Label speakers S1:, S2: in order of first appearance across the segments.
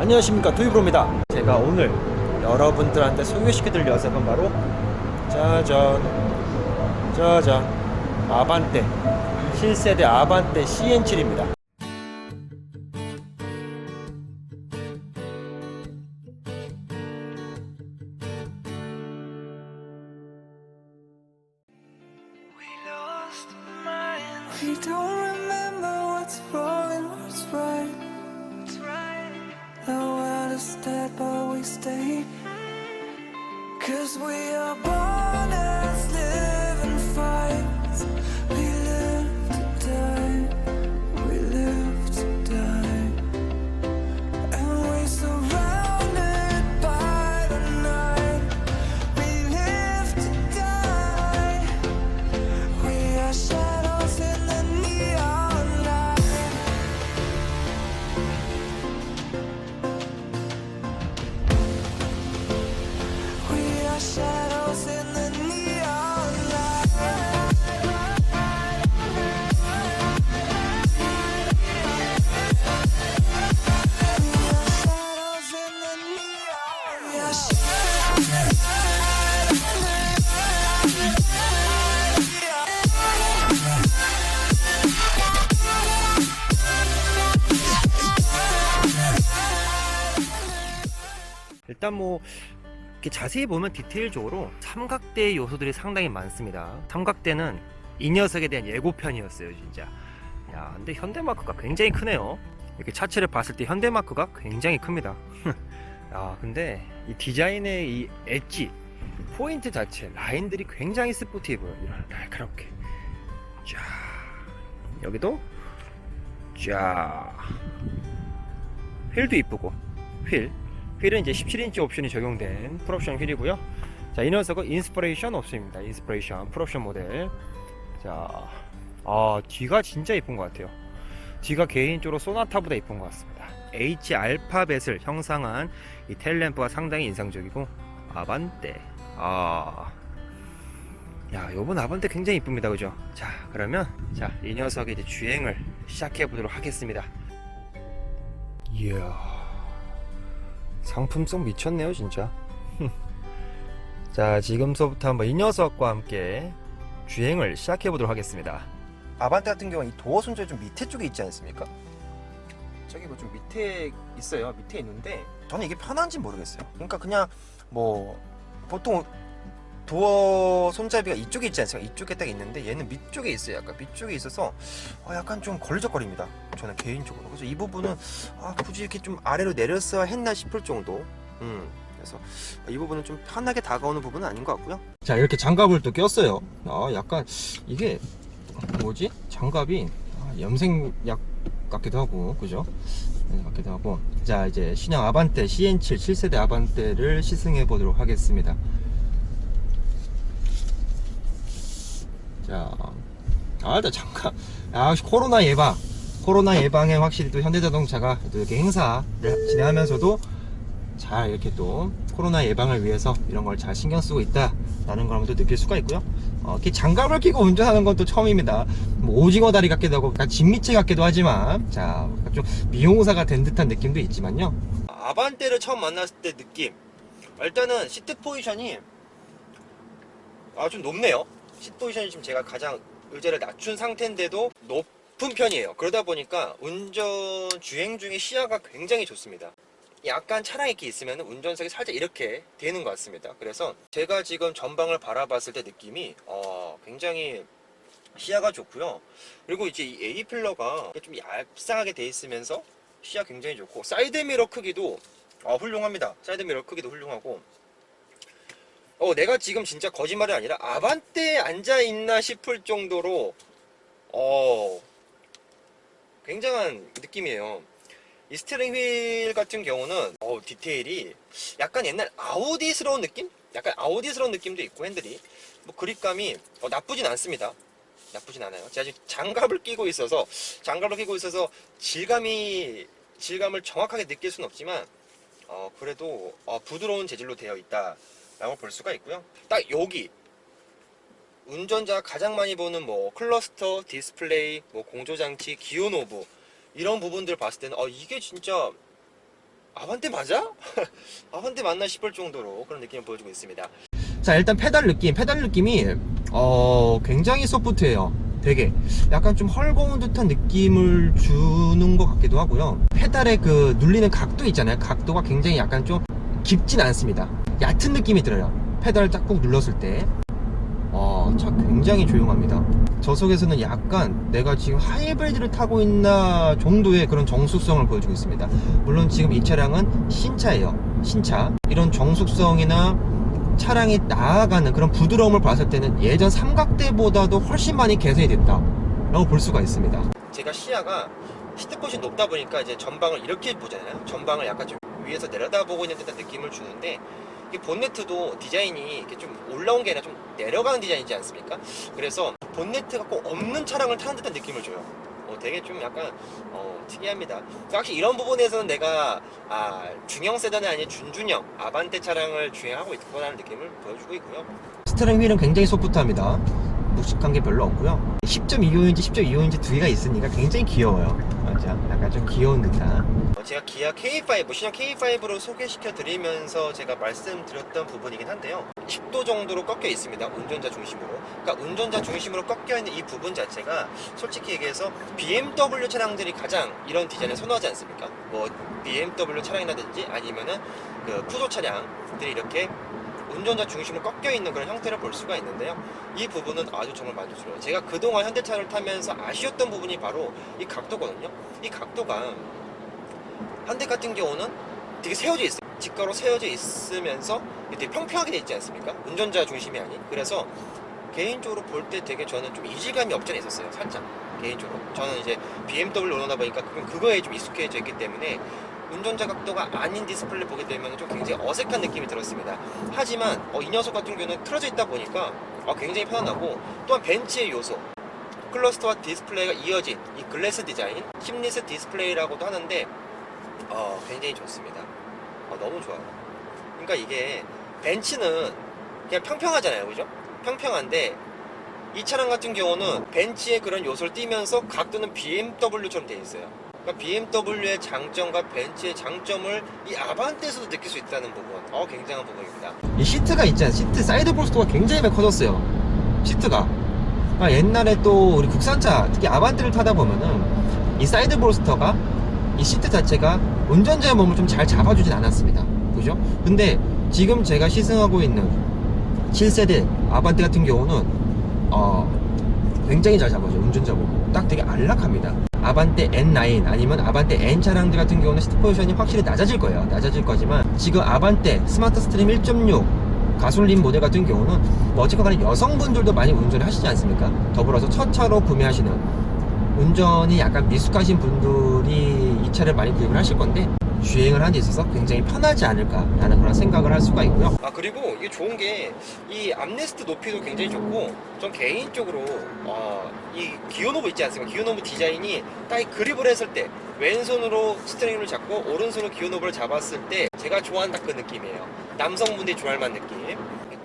S1: 안녕하십니까. 두이브로입니다. 제가 오늘 여러분들한테 소개시켜드릴 녀석은 바로 짜잔 짜잔. 아반떼 실세대 아반떼 CN7입니다
S2: 일단 뭐 이렇게 자세히 보면 디테일적으로 삼각대 요소들이 상당히 많습니다. 삼각대는 이 녀석에 대한 예고편이었어요, 진짜. 야, 근데 현대마크가 굉장히 크네요. 이렇게 차체를 봤을 때 현대마크가 굉장히 큽니다. 야, 근데 이 디자인의 이 엣지, 포인트 자체, 라인들이 굉장히 스포티해요. 이런 날카롭게. 자, 여기도 자, 휠도 이쁘고 휠. 휠은 이제 17인치 옵션이 적용된 풀옵션 휠이고요. 자, 이 녀석은 인스퍼레이션 옵션입니다. 인스퍼레이션 풀옵션 모델. 자, 아, 뒤가 진짜 이쁜 것 같아요. 뒤가 개인적으로 소나타보다 이쁜 것 같습니다. H 알파벳을 형상한 이 텔램프가 상당히 인상적이고 아반떼. 아, 야, 요번 아반떼 굉장히 이쁩니다, 그죠? 자, 그러면 자, 이 녀석의 이제 주행을 시작해 보도록 하겠습니다. 이야. 상품성 미쳤네요 진짜. 자 지금서부터 한번 이 녀석과 함께 주행을 시작해 보도록 하겠습니다.
S1: 아반떼 같은 경우는 이 도어 손잡이 좀 밑에 쪽에 있지 않습니까? 저기 뭐 좀 밑에 있어요. 밑에 있는데 저는 이게 편한지 모르겠어요. 그러니까 그냥 뭐 보통 도어 손잡이가 이쪽에 있지 않습니까? 이쪽에 딱 있는데 얘는 밑쪽에 있어요. 약간 밑쪽에 있어서 어, 약간 좀 걸리적거립니다. 저는 개인적으로. 그래서 이 부분은 아, 굳이 이렇게 좀 아래로 내렸어야 했나 싶을 정도. 음. 그래서 이 부분은 좀 편하게 다가오는 부분은 아닌 것 같고요. 자, 이렇게 장갑을 또 꼈어요. 아, 약간 이게 뭐지? 장갑이 아, 염색약 같기도 하고, 그죠? 네, 같기도 하고. 자, 이제 신형 아반떼 CN7 7세대 아반떼를 시승해 보도록 하겠습니다. 자, 아, 일단 잠깐. 아, 코로나 예방. 코로나 예방에 확실히 또 현대자동차가 또 이렇게 행사를 진행하면서도 잘 이렇게 또 코로나 예방을 위해서 이런 걸 잘 신경 쓰고 있다라는 걸 또 느낄 수가 있고요. 어, 이렇게 장갑을 끼고 운전하는 건 또 처음입니다. 뭐 오징어 다리 같기도 하고, 약간 진미채 같기도 하지만, 자, 좀 미용사가 된 듯한 느낌도 있지만요. 아반떼를 처음 만났을 때 느낌. 일단은 시트 포지션이 아, 좀 높네요. 시트 포지션이 지금 제가 가장 의자를 낮춘 상태인데도 높은 편이에요. 그러다 보니까 운전 주행 중에 시야가 굉장히 좋습니다. 약간 차량 이렇게 있으면 운전석이 살짝 이렇게 되는 것 같습니다. 그래서 제가 지금 전방을 바라봤을 때 느낌이 어, 굉장히 시야가 좋고요. 그리고 이제 이 A 필러가 좀 얇상하게 돼 있으면서 시야 굉장히 좋고 사이드 미러 크기도 어, 훌륭합니다. 사이드 미러 크기도 훌륭하고 어, 내가 지금 진짜 거짓말이 아니라 아반떼에 앉아 있나 싶을 정도로 어, 굉장한 느낌이에요. 이 스티어링 휠 같은 경우는 어, 디테일이 약간 옛날 아우디스러운 느낌? 약간 아우디스러운 느낌도 있고 핸들이 뭐 그립감이 어, 나쁘진 않습니다. 나쁘진 않아요. 제가 지금 장갑을 끼고 있어서 장갑을 끼고 있어서 질감이 질감을 정확하게 느낄 수는 없지만 어, 그래도 어, 부드러운 재질로 되어 있다 라고 볼 수가 있고요. 딱 여기 운전자가 가장 많이 보는 뭐 클러스터, 디스플레이, 뭐 공조장치, 기어 노브 이런 부분들 봤을 때는 어 이게 진짜 아반떼 맞아? 아반떼 맞나 싶을 정도로 그런 느낌을 보여주고 있습니다. 자 일단 페달 느낌, 페달 느낌이 어 굉장히 소프트해요. 되게 약간 좀 헐거운 듯한 느낌을 주는 것 같기도 하고요. 페달의 그 눌리는 각도 있잖아요. 각도가 굉장히 약간 좀 깊진 않습니다. 얕은 느낌이 들어요. 페달을 딱꾹 눌렀을 때. 어, 차 굉장히 조용합니다. 저속에서는 약간 내가 지금 하이브리드를 타고 있나 정도의 그런 정숙성을 보여주고 있습니다. 물론 지금 이 차량은 신차예요. 신차. 이런 정숙성이나 차량이 나아가는 그런 부드러움을 봤을 때는 예전 삼각대보다도 훨씬 많이 개선이 됐다 라고 볼 수가 있습니다. 제가 시야가 시트봇이 높다 보니까 이제 전방을 이렇게 보잖아요. 전방을 약간 좀 위에서 내려다보고 있는 듯한 느낌을 주는데 이 본네트도 디자인이 이렇게 좀 올라온 게 아니라 좀 내려가는 디자인이지 않습니까? 그래서 본네트가 꼭 없는 차량을 타는 듯한 느낌을 줘요. 어, 되게 좀 약간 어, 특이합니다. 확실히 이런 부분에서는 내가 아, 중형 세단이 아닌 준준형 아반떼 차량을 주행하고 있구나라는 느낌을 보여주고 있고요. 스티어링 휠은 굉장히 소프트합니다. 묵직한 게 별로 없고요. 10.25인치, 10.25인치 두 개가 있으니까 굉장히 귀여워요. 맞아. 약간 좀 귀여운 듯한. 어, 제가 기아 K5, 신형 K5로 소개시켜 드리면서 제가 말씀드렸던 부분이긴 한데요. 10도 정도로 꺾여 있습니다. 운전자 중심으로. 그러니까 운전자 중심으로 꺾여 있는 이 부분 자체가 솔직히 얘기해서 BMW 차량들이 가장 이런 디자인을 선호하지 않습니까? 뭐 BMW 차량이라든지 아니면은 그 푸조 차량들이 이렇게 운전자 중심으로 꺾여 있는 그런 형태를 볼 수가 있는데요. 이 부분은 아주 정말 만족스러워요. 제가 그동안 현대차를 타면서 아쉬웠던 부분이 바로 이 각도거든요. 이 각도가 현대 같은 경우는 되게 세워져 있어요. 직가로 세워져 있으면서 되게 평평하게 돼 있지 않습니까? 운전자 중심이 아닌. 그래서 개인적으로 볼 때 되게 저는 좀 이질감이 없지 않아 있었어요. 살짝. 개인적으로. 저는 이제 BMW 오너다 보니까 그- 그거에 좀 익숙해져 있기 때문에 운전자 각도가 아닌 디스플레이 보게 되면 좀 굉장히 어색한 느낌이 들었습니다. 하지만 어, 이 녀석 같은 경우는 틀어져 있다 보니까 어, 굉장히 편안하고 또한 벤츠의 요소 클러스터와 디스플레이가 이어진 이 글래스 디자인 심리스 디스플레이라고도 하는데 어, 굉장히 좋습니다. 어, 너무 좋아요. 그러니까 이게 벤츠는 그냥 평평하잖아요, 그죠? 평평한데 이 차량 같은 경우는 벤츠의 그런 요소를 띠면서 각도는 BMW처럼 돼 있어요. 그러니까 BMW의 장점과 벤츠의 장점을 이 아반떼에서도 느낄 수 있다는 부분, 어 굉장한 부분입니다. 이 시트가 있잖아요. 시트 사이드 볼스토가 굉장히 많이 커졌어요. 시트가. 그러니까 옛날에 또 우리 국산차, 특히 아반떼를 타다 보면은 이 사이드 볼스터가 이 시트 자체가 운전자의 몸을 좀 잘 잡아주진 않았습니다. 그죠? 근데 지금 제가 시승하고 있는 7세대 아반떼 같은 경우는 어, 굉장히 잘 잡아줘요. 운전자 몸. 딱 되게 안락합니다. 아반떼 N9 아니면 아반떼 N 차량들 같은 경우는 시트 포지션이 확실히 낮아질 거예요. 낮아질 거지만 지금 아반떼 스마트 스트림 1.6 가솔린 모델 같은 경우는 뭐 어쨌건 간에 여성분들도 많이 운전을 하시지 않습니까? 더불어서 첫 차로 구매하시는 운전이 약간 미숙하신 분들이 이 차를 많이 구입을 하실 건데 주행을 하는 데 있어서 굉장히 편하지 않을까라는 그런 생각을 할 수가 있고요. 아 그리고 이게 좋은 게 이 암레스트 높이도 굉장히 좋고 전 개인적으로 어, 이 기어 노브 있지 않습니까? 기어 노브 디자인이 딱이 그립을 했을 때 왼손으로 스트링을 잡고 오른손으로 기어 노브를 잡았을 때 제가 좋아하는 딱 그 느낌이에요. 남성분들이 좋아할 만한 느낌.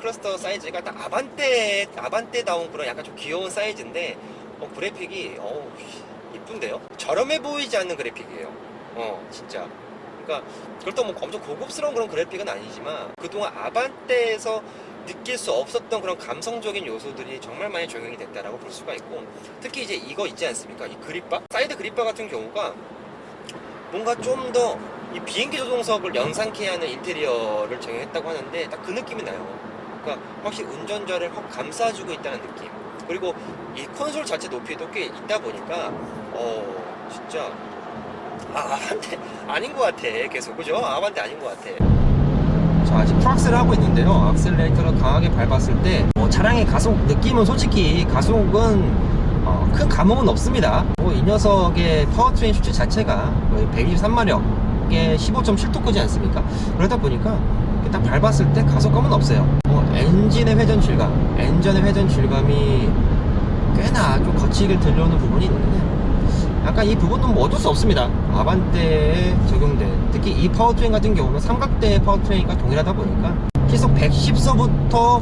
S1: 클러스터 사이즈가 딱 아반떼 아반떼다운 그런 약간 좀 귀여운 사이즈인데 어, 그래픽이 어우 이쁜데요? 저렴해 보이지 않는 그래픽이에요. 어 진짜. 그러니까 그렇다고 뭐 엄청 고급스러운 그런 그래픽은 아니지만 그동안 아반떼에서 느낄 수 없었던 그런 감성적인 요소들이 정말 많이 적용이 됐다라고 볼 수가 있고 특히 이제 이거 있지 않습니까? 이 그립바 사이드 그립바 같은 경우가 뭔가 좀 더 이 비행기 조종석을 연상케 하는 인테리어를 적용했다고 하는데 딱 그 느낌이 나요. 그러니까 확실히 운전자를 확 감싸주고 있다는 느낌. 그리고 이 콘솔 자체 높이도 꽤 있다 보니까 어 진짜 아 아반떼 아닌 것 같아 계속 그죠? 아반떼 아닌 것 같아. 자 지금 풀악셀을 하고 있는데요. 악셀레이터를 강하게 밟았을 때 뭐 차량의 가속 느낌은 솔직히 가속은 어, 큰 감흥은 없습니다. 뭐 이 녀석의 파워트레인 수치 자체가 123마력에 15.7토크지 않습니까? 그러다 보니까 딱 밟았을 때 가속감은 없어요. 뭐 엔진의 회전 질감, 엔진의 회전 질감이 꽤나 좀 거치게 들려오는 부분이 있는데 약간 이 부분은 뭐 어쩔 수 없습니다. 아반떼에 적용된 특히 이 파워트레인 같은 경우는 삼각대 파워트레인과 동일하다 보니까 시속 110서부터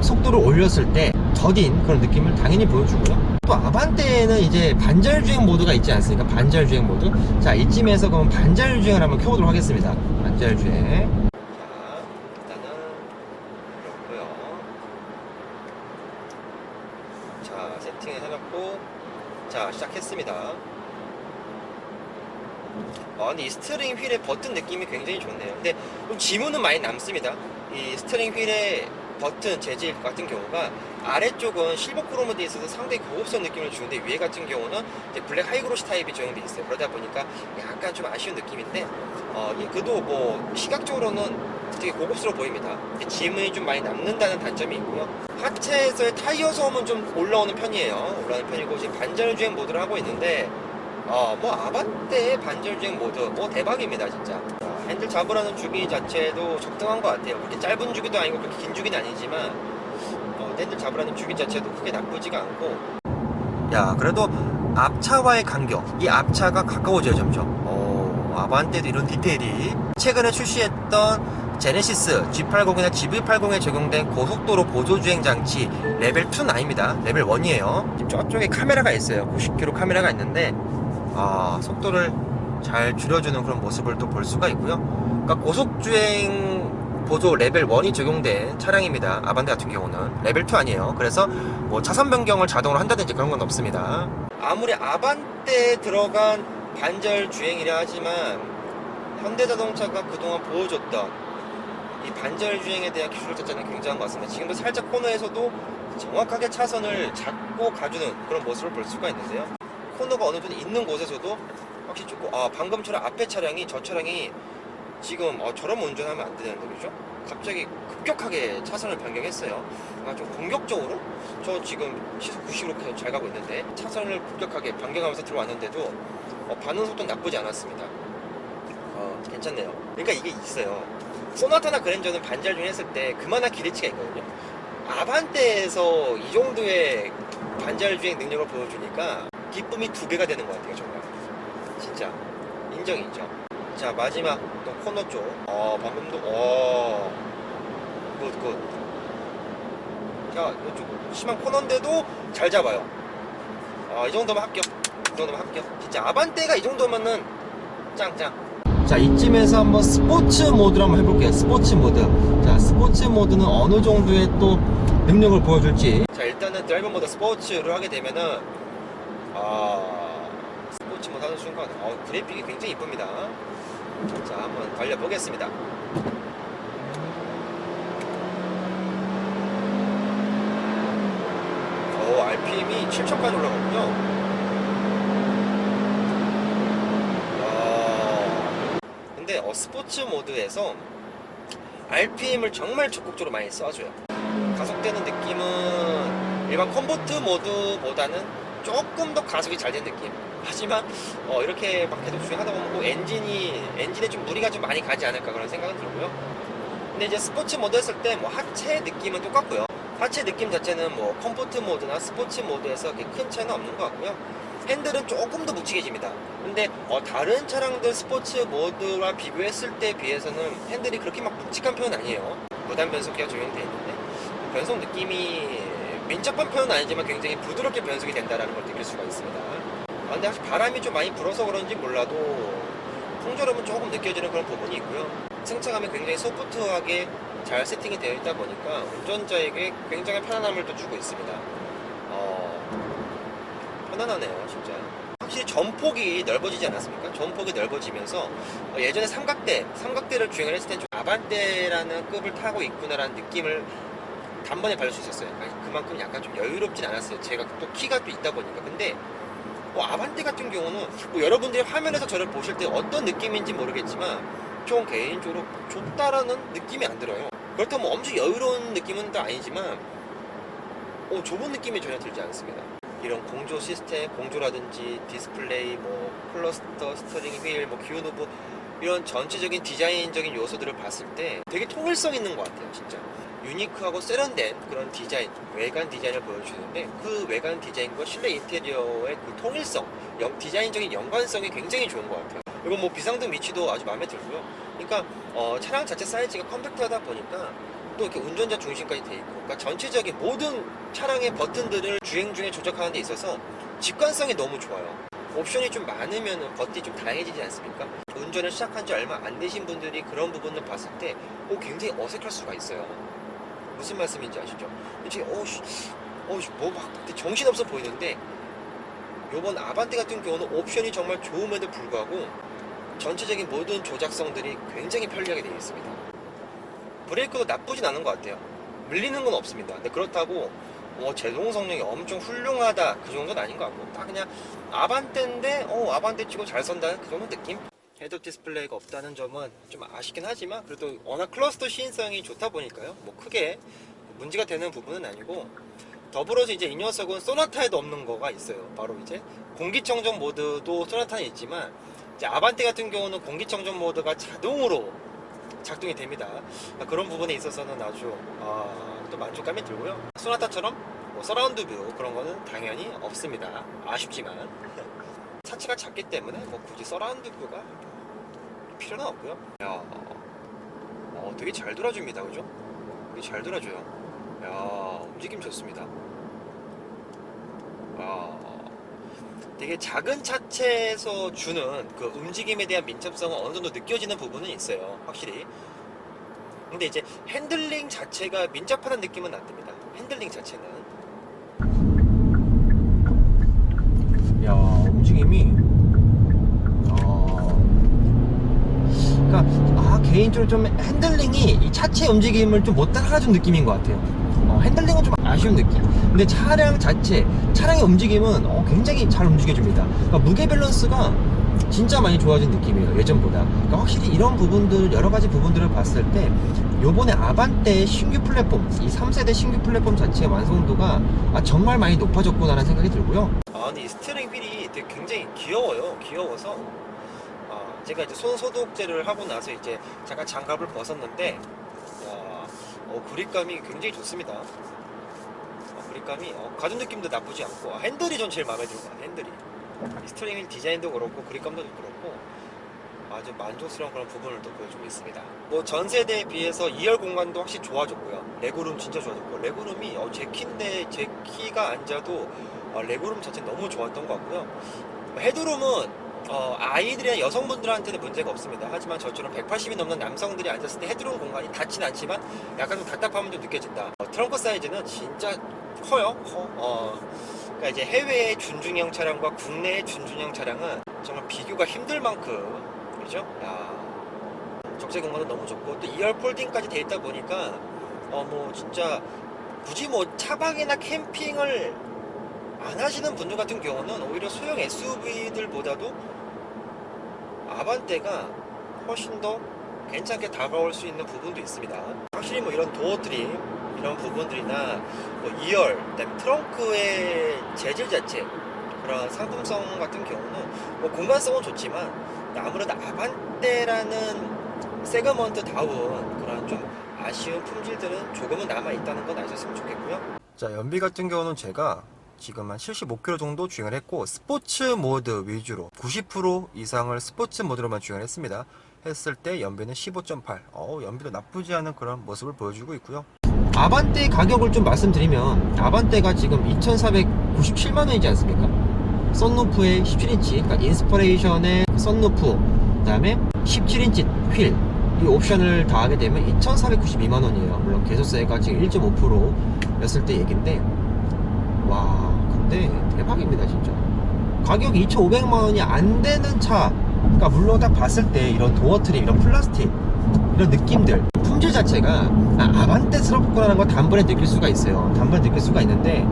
S1: 속도를 올렸을 때 더딘 그런 느낌을 당연히 보여주고요. 또 아반떼에는 이제 반절 주행 모드가 있지 않습니까? 반절 주행 모드. 자, 이쯤에서 그럼 반절 주행을 한번 켜보도록 하겠습니다. 반절 주행. 자, 일단은 그렇고요. 자, 세팅을 해놓고 자, 시작했습니다. 아, 근데 이 스티어링 휠의 버튼 느낌이 굉장히 좋네요. 근데 좀 지문은 많이 남습니다. 이 스티어링 휠의 버튼 재질 같은 경우가 아래쪽은 실버 크롬으로 돼 있어서 상당히 고급스러운 느낌을 주는데 위에 같은 경우는 블랙 하이그로시 타입이 적용돼 있어요. 그러다 보니까 약간 좀 아쉬운 느낌인데 어, 이- 그도 뭐 시각적으로는 되게 고급스러워 보입니다. 지문이 좀 많이 남는다는 단점이 있고요. 하체에서의 타이어 소음은 좀 올라오는 편이에요. 올라오는 편이고 지금 반절 주행 모드를 하고 있는데 어, 뭐 아반떼 반절 주행 모드 뭐 대박입니다 진짜. 자, 핸들 잡으라는 주기 자체도 적당한 것 같아요. 그렇게 짧은 주기도 아니고 그렇게 긴 주기는 아니지만 어, 핸들 잡으라는 주기 자체도 크게 나쁘지가 않고. 야 그래도 앞차와의 간격 이 앞차가 가까워져요 점점. 어, 아반떼도 이런 디테일이 최근에 출시했던 제네시스 G80이나 GV80에 적용된 고속도로 보조주행 장치 레벨 2는 아닙니다. 레벨 1이에요. 지금 저쪽에 카메라가 있어요. 90km 카메라가 있는데 아, 속도를 잘 줄여주는 그런 모습을 또 볼 수가 있고요. 그러니까 고속주행 보조 레벨 1이 적용된 차량입니다. 아반떼 같은 경우는 레벨 2 아니에요. 그래서 뭐 차선 변경을 자동으로 한다든지 그런 건 없습니다. 아무리 아반떼에 들어간 반절 주행이라 하지만 현대자동차가 그동안 보여줬던 이 반절 주행에 대한 기술 자체는 굉장한 것 같습니다. 지금도 살짝 코너에서도 정확하게 차선을 잡고 가주는 그런 모습을 볼 수가 있는데요. 코너가 어느 정도 있는 곳에서도 확실히 좋고 아 방금처럼 앞에 차량이 저 차량이 지금 어, 저런 운전하면 안 되는데 그죠? 갑자기 급격하게 차선을 변경했어요. 아, 좀 공격적으로 저 지금 시속 90km 잘 가고 있는데 차선을 급격하게 변경하면서 들어왔는데도 어, 반응 속도는 나쁘지 않았습니다. 어, 괜찮네요. 그러니까 이게 있어요. 소나타나 그랜저는 반절 주행했을 때 그만한 기대치가 있거든요. 아반떼에서 이 정도의 반절 주행 능력을 보여주니까 기쁨이 두 배가 되는 것 같아요, 정말. 진짜 인정 인정. 자 마지막 또 코너 쪽. 어 방금도 어 굿, 굿. 자 이쪽 심한 코너인데도 잘 잡아요. 아, 이 정도면 합격. 이 정도면 합격. 진짜 아반떼가 이 정도면은 짱짱. 자 이쯤에서 한번 스포츠 모드를 한번 해볼게요. 스포츠 모드. 자 스포츠 모드는 어느 정도의 또 능력을 보여줄지. 자 일단은 드라이버 모드 스포츠를 하게 되면은 아스 모드 하는 순간 어, 그래픽이 굉장히 이쁩니다. 자 한번 달려보겠습니다. 오 RPM이 7천까지 올라가군요. 야. 근데 어, 스포츠 모드에서 RPM을 정말 적극적으로 많이 써줘요. 가속되는 느낌은 일반 컴포트 모드보다는 조금 더 가속이 잘 된 느낌. 하지만 어, 이렇게 막 계속 주행하다 보면 꼭 엔진이 엔진에 좀 무리가 좀 많이 가지 않을까 그런 생각은 들고요. 근데 이제 스포츠 모드 했을 때 뭐 하체 느낌은 똑같고요. 하체 느낌 자체는 뭐 컴포트 모드나 스포츠 모드에서 그렇게 큰 차이는 없는 것 같고요. 핸들은 조금 더 묵직해집니다. 근데 어, 다른 차량들 스포츠 모드와 비교했을 때 비해서는 핸들이 그렇게 막 묵직한 편은 아니에요. 무단 변속기가 적용되어 있는데 변속 느낌이 민첩한 편은 아니지만 굉장히 부드럽게 변속이 된다는 걸 느낄 수가 있습니다. 아, 근데 사실 바람이 좀 많이 불어서 그런지 몰라도 풍조름은 조금 느껴지는 그런 부분이 있고요. 승차감이 굉장히 소프트하게 잘 세팅이 되어 있다 보니까 운전자에게 굉장히 편안함을 또 주고 있습니다. 어, 편안하네요, 진짜. 확실히 전폭이 넓어지지 않았습니까? 전폭이 넓어지면서 어, 예전에 삼각대, 삼각대를 주행을 했을 땐 좀 아반떼라는 급을 타고 있구나라는 느낌을 단번에 받을 수 있었어요. 그만큼 약간 좀 여유롭진 않았어요. 제가 또 키가 또 있다 보니까. 근데 뭐 아반떼 같은 경우는 뭐 여러분들이 화면에서 저를 보실 때 어떤 느낌인지 모르겠지만 좀 개인적으로 좁다라는 느낌이 안 들어요. 그렇다면 뭐 엄청 여유로운 느낌은 또 아니지만 어, 좁은 느낌이 전혀 들지 않습니다. 이런 공조 시스템, 공조라든지 디스플레이, 뭐 클러스터, 스터링 휠, 뭐 기어 노브 이런 전체적인 디자인적인 요소들을 봤을 때 되게 통일성 있는 것 같아요, 진짜. 유니크하고 세련된 그런 디자인, 외관 디자인을 보여주는데 그 외관 디자인과 실내 인테리어의 그 통일성, 영- 디자인적인 연관성이 굉장히 좋은 것 같아요. 그리고 뭐 비상등 위치도 아주 마음에 들고요. 그러니까 어, 차량 자체 사이즈가 컴팩트하다 보니까 또 이렇게 운전자 중심까지 돼 있고 그러니까 전체적인 모든 차량의 버튼들을 주행 중에 조작하는 데 있어서 직관성이 너무 좋아요 옵션이 좀 많으면 버튼이 좀 다양해지지 않습니까? 운전을 시작한 지 얼마 안 되신 분들이 그런 부분을 봤을 때 어, 굉장히 어색할 수가 있어요 무슨 말씀인지 아시죠? 이제 어우씨 어우씨 뭐막 정신없어 보이는데 요번 아반떼 같은 경우는 옵션이 정말 좋음에도 불구하고 전체적인 모든 조작성들이 굉장히 편리하게 되어 있습니다. 브레이크도 나쁘진 않은 것 같아요. 밀리는 건 없습니다. 근데 그렇다고 어, 제동 성능이 엄청 훌륭하다 그 정도는 아닌 것 같고 딱 그냥 아반떼인데 어 아반떼 치고 잘 선다는 그 정도 느낌? 헤드업 디스플레이가 없다는 점은 좀 아쉽긴 하지만 그래도 워낙 클러스터 시인성이 좋다 보니까요 뭐 크게 문제가 되는 부분은 아니고 더불어서 이제 이 녀석은 소나타에도 없는 거가 있어요. 바로 이제 공기청정 모드도 소나타는 있지만 이제 아반떼 같은 경우는 공기청정 모드가 자동으로 작동이 됩니다. 그런 부분에 있어서는 아주 아, 또 만족감이 들고요. 소나타처럼 뭐 서라운드 뷰 그런 거는 당연히 없습니다. 아쉽지만 차체가 작기 때문에 뭐 굳이 서라운드 뷰가 필요는 없고요. 야, 어, 되게 잘 돌아줍니다, 그죠? 되게 잘 돌아줘요. 야, 움직임 좋습니다. 야, 되게 작은 차체에서 주는 그 움직임에 대한 민첩성은 어느 정도 느껴지는 부분은 있어요. 확실히. 근데 이제 핸들링 자체가 민첩하다는 느낌은 안 듭니다. 핸들링 자체는. 야, 움직임이. 어. 그러니까 아 개인적으로 좀 핸들링이 이 차체 움직임을 좀 못 따라가준 느낌인 것 같아요. 어, 핸들링은 좀 아쉬운 느낌. 근데 차량 자체, 차량의 움직임은 어, 굉장히 잘 움직여줍니다. 그러니까 무게 밸런스가 진짜 많이 좋아진 느낌이에요. 예전보다. 그러니까 확실히 이런 부분들, 여러 가지 부분들을 봤을 때 요번에 아반떼 신규 플랫폼, 이 3세대 신규 플랫폼 자체의 완성도가 아, 정말 많이 높아졌구나 라는 생각이 들고요. 아, 이 스티어링 휠이 굉장히 귀여워요. 귀여워서 어, 제가 이제 손 소독제를 하고 나서 이제 잠깐 장갑을 벗었는데 야, 어, 그립감이 굉장히 좋습니다. 어, 그립감이 어, 가죽 느낌도 나쁘지 않고 아, 핸들이 전 제일 마음에 들어요. 핸들이 이 스트링 휠 디자인도 그렇고 그립감도 그렇고 아주 만족스러운 그런 부분을 또 보여주고 있습니다. 뭐 전 세대에 비해서 2열 공간도 확실히 좋아졌고요. 레그룸 진짜 좋아졌고 레그룸이 어, 제 키인데 제 키가 앉아도 어, 레그룸 자체 너무 좋았던 것 같고요. 헤드룸은 어, 아이들이나 여성분들한테는 문제가 없습니다. 하지만 저처럼 180이 넘는 남성들이 앉았을 때 헤드룸 공간이 닿진 않지만 약간 좀 답답함은 좀 느껴진다. 어, 트렁크 사이즈는 진짜 커요. 커. 어, 그러니까 이제 해외의 준중형 차량과 국내의 준중형 차량은 정말 비교가 힘들 만큼 그죠? 야, 적재 공간도 너무 좋고 또 2열 폴딩까지 돼 있다 보니까 어 뭐 진짜 굳이 뭐 차박이나 캠핑을 안 하시는 분들 같은 경우는 오히려 소형 SUV들보다도 아반떼가 훨씬 더 괜찮게 다가올 수 있는 부분도 있습니다. 확실히 뭐 이런 도어 트림 이런 부분들이나 뭐 2열 그다음에 트렁크의 재질 자체 그런 상품성 같은 경우는 뭐 공간성은 좋지만 아무래도 아반떼라는 세그먼트 다운 그런 좀 아쉬운 품질들은 조금은 남아 있다는 건 아셨으면 좋겠고요. 자 연비 같은 경우는 제가 지금 한 75km 정도 주행을 했고 스포츠 모드 위주로 90% 이상을 스포츠 모드로만 주행을 했습니다. 했을 때 연비는 15.8. 어 연비도 나쁘지 않은 그런 모습을 보여주고 있고요. 아반떼 가격을 좀 말씀드리면 아반떼가 지금 2,497만 원이지 않습니까? 썬루프에 17인치, 그러니까 인스퍼레이션의 썬루프, 그 다음에 17인치 휠, 이 옵션을 다하게 되면 2,492만 원이에요. 물론 개소세가 지금 1.5%였을 때 얘긴데, 와, 근데 대박입니다 진짜. 가격이 2,500만 원이 안 되는 차, 그러니까 물론 딱 봤을 때 이런 도어 트림, 이런 플라스틱, 이런 느낌들, 품질 자체가 아, 아반떼스럽구나라는 걸 단번에 느낄 수가 있어요. 단번에 느낄 수가 있는데.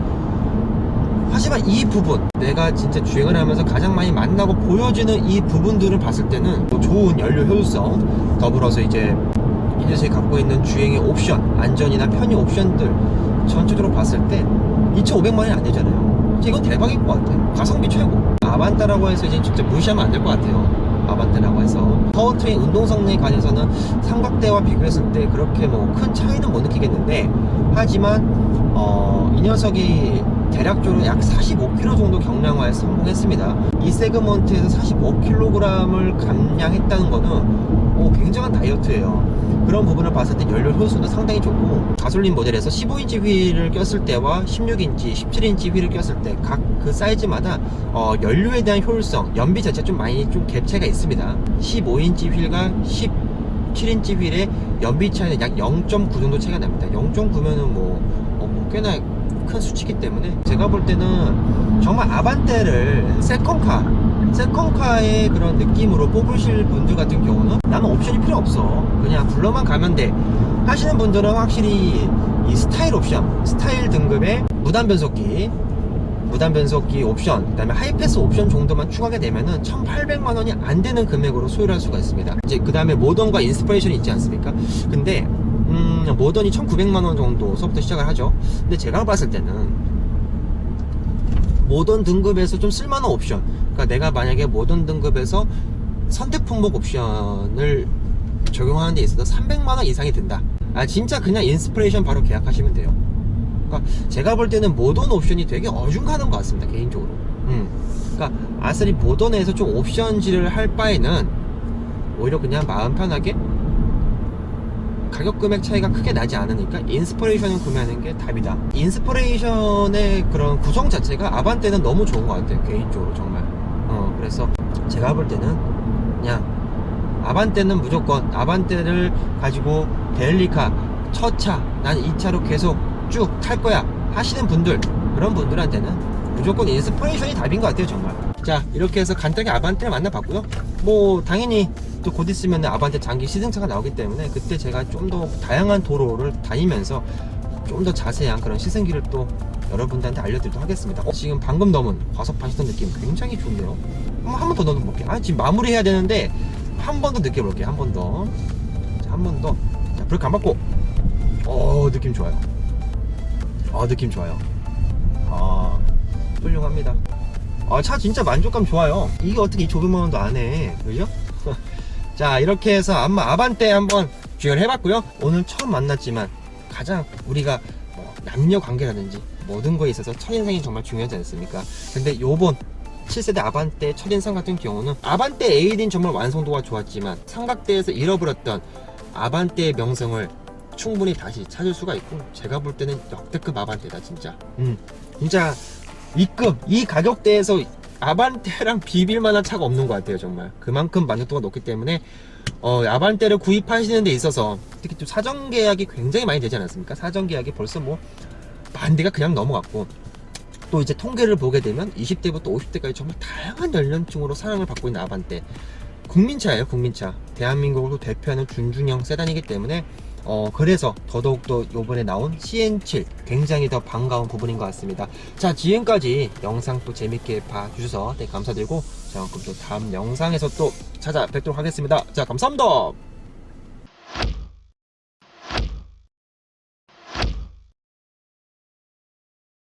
S1: 하지만 이 부분 내가 진짜 주행을 하면서 가장 많이 만나고 보여지는 이 부분들을 봤을 때는 뭐 좋은 연료 효율성 더불어서 이제 이 녀석이 갖고 있는 주행의 옵션 안전이나 편의 옵션들 전체적으로 봤을 때 2,500만 원이 안 되잖아요 이건 대박인 것 같아요 가성비 최고 아반떼라고 해서 이제 진짜 무시하면 안 될 것 같아요 아반떼라고 해서 파워트레인 운동 성능에 관해서는 삼각대와 비교했을 때 그렇게 뭐 큰 차이는 못 느끼겠는데 하지만 어, 이 녀석이 대략적으로 약 45kg 정도 경량화에 성공했습니다. 이 세그먼트에서 45kg을 감량했다는 거는 어, 굉장한 다이어트예요. 그런 부분을 봤을 때 연료 효수도 상당히 좋고 가솔린 모델에서 15인치 휠을 꼈을 때와 16인치, 17인치 휠을 꼈을 때 각 그 사이즈마다 어, 연료에 대한 효율성, 연비 자체 좀 많이 좀 갭 차이가 있습니다. 15인치 휠과 17인치 휠의 연비 차이는 약 0.9 정도 차이가 납니다. 0.9면은 뭐, 어, 뭐 꽤나 큰 수치이기 때문에 제가 볼 때는 정말 아반떼를 세컨카 세컨카의 그런 느낌으로 뽑으실 분들 같은 경우는 나는 옵션이 필요 없어 그냥 불러만 가면 돼 하시는 분들은 확실히 이 스타일 옵션 스타일 등급의 무단 변속기 무단 변속기 옵션 그 다음에 하이패스 옵션 정도만 추가하게 되면은 1,800만 원이 안 되는 금액으로 소유할 수가 있습니다. 이제 그 다음에 모던과 인스피레이션이 있지 않습니까? 근데 음, 모던이 1,900만 원 정도서부터 시작을 하죠. 근데 제가 봤을 때는 모던 등급에서 좀 쓸만한 옵션. 그러니까 내가 만약에 모던 등급에서 선택 품목 옵션을 적용하는 데 있어서 300만 원 이상이 든다. 아 진짜 그냥 인스피레이션 바로 계약하시면 돼요. 그러니까 제가 볼 때는 모던 옵션이 되게 어중간한 것 같습니다 개인적으로. 음. 그러니까 아스리 모던에서 좀 옵션질을 할 바에는 오히려 그냥 마음 편하게 가격 금액 차이가 크게 나지 않으니까 인스퍼레이션을 구매하는 게 답이다. 인스퍼레이션의 그런 구성 자체가 아반떼는 너무 좋은 것 같아요. 개인적으로 정말. 어, 그래서 제가 볼 때는 그냥 아반떼는 무조건 아반떼를 가지고 데일리카 첫 차, 난이 차로 계속 쭉 탈 거야 하시는 분들 그런 분들한테는 무조건 인스퍼레이션이 답인 것 같아요 정말. 자 이렇게 해서 간단하게 아반떼를 만나봤고요. 뭐 당연히 또 곧 있으면 아반떼 장기 시승차가 나오기 때문에 그때 제가 좀 더 다양한 도로를 다니면서 좀 더 자세한 그런 시승기를 또 여러분들한테 알려드리도록 하겠습니다. 어, 지금 방금 넘은 과속하시던 느낌 굉장히 좋네요. 한 번 더 넣어볼게요. 아 지금 마무리해야 되는데 한 번 더 느껴볼게요. 한 번 더. 자, 한번 더. 자, 브레이크 안 받고. 어 느낌 좋아요. 아 느낌 좋아요. 아 훌륭합니다. 아 차 진짜 만족감 좋아요. 이게 어떻게 이 좁은 마음도 안 해. 그죠? 자 이렇게 해서 아마 아반떼 한번 주행을 해봤고요 오늘 처음 만났지만 가장 우리가 뭐 남녀 관계라든지 모든 거에 있어서 첫인상이 정말 중요하지 않습니까? 근데 요번 7세대 아반떼 첫인상 같은 경우는 아반떼 에이딘 정말 완성도가 좋았지만 삼각대에서 잃어버렸던 아반떼의 명성을 충분히 다시 찾을 수가 있고 제가 볼 때는 역대급 아반떼다 진짜. 음 진짜 이급 이 가격대에서 아반떼랑 비빌 만한 차가 없는 것 같아요 정말. 그만큼 만족도가 높기 때문에 어, 아반떼를 구입하시는 데 있어서 특히 또 사전 계약이 굉장히 많이 되지 않았습니까? 사전 계약이 벌써 뭐 만 대가 그냥 넘어갔고 또 이제 통계를 보게 되면 20대부터 50대까지 정말 다양한 연령층으로 사랑을 받고 있는 아반떼. 국민차예요 국민차. 대한민국을 또 대표하는 준중형 세단이기 때문에 어 그래서 더더욱더 요번에 나온 CN7 굉장히 더 반가운 부분인 것 같습니다. 자 지금까지 영상 또 재밌게 봐주셔서 네, 감사드리고 자 그럼 또 다음 영상에서 또 찾아뵙도록 하겠습니다. 자 감사합니다